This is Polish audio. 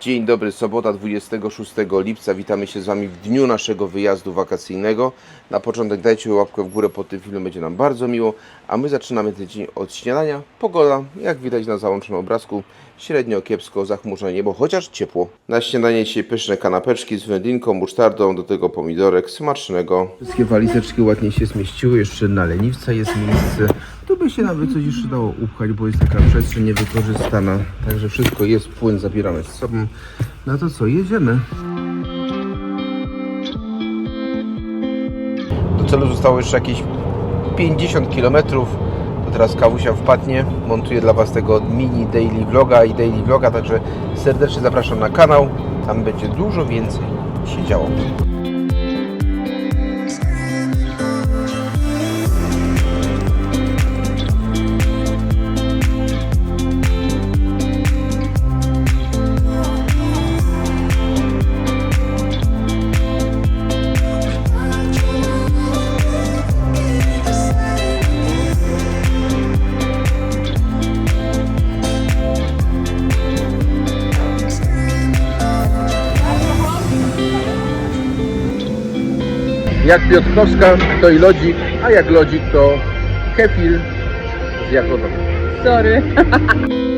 Dzień dobry, sobota 26 lipca. Witamy się z Wami w dniu naszego wyjazdu wakacyjnego. Na początek dajcie łapkę w górę pod tym filmem, będzie nam bardzo miło. A my zaczynamy ten dzień od śniadania. Pogoda, jak widać na załączonym obrazku, średnio kiepsko, zachmurzone niebo, chociaż ciepło. Na śniadanie dzisiaj pyszne kanapeczki z wędlinką, musztardą, do tego pomidorek, smacznego. Wszystkie walizeczki ładnie się zmieściły, jeszcze na leniwca jest miejsce. Tu by się nawet coś jeszcze dało upchać, bo jest taka przestrzeń niewykorzystana. Także wszystko jest, płyn zabieramy z sobą. No to co, jedziemy. Do celu zostało jeszcze jakieś 50 km. To teraz Kawusia wpadnie, montuję dla Was tego mini daily vloga i daily vloga, także serdecznie zapraszam na kanał. Tam będzie dużo więcej się działo. Jak Piotrkowska, to i lodzik, a jak lodzik, to kefir z jagodą. Sorry.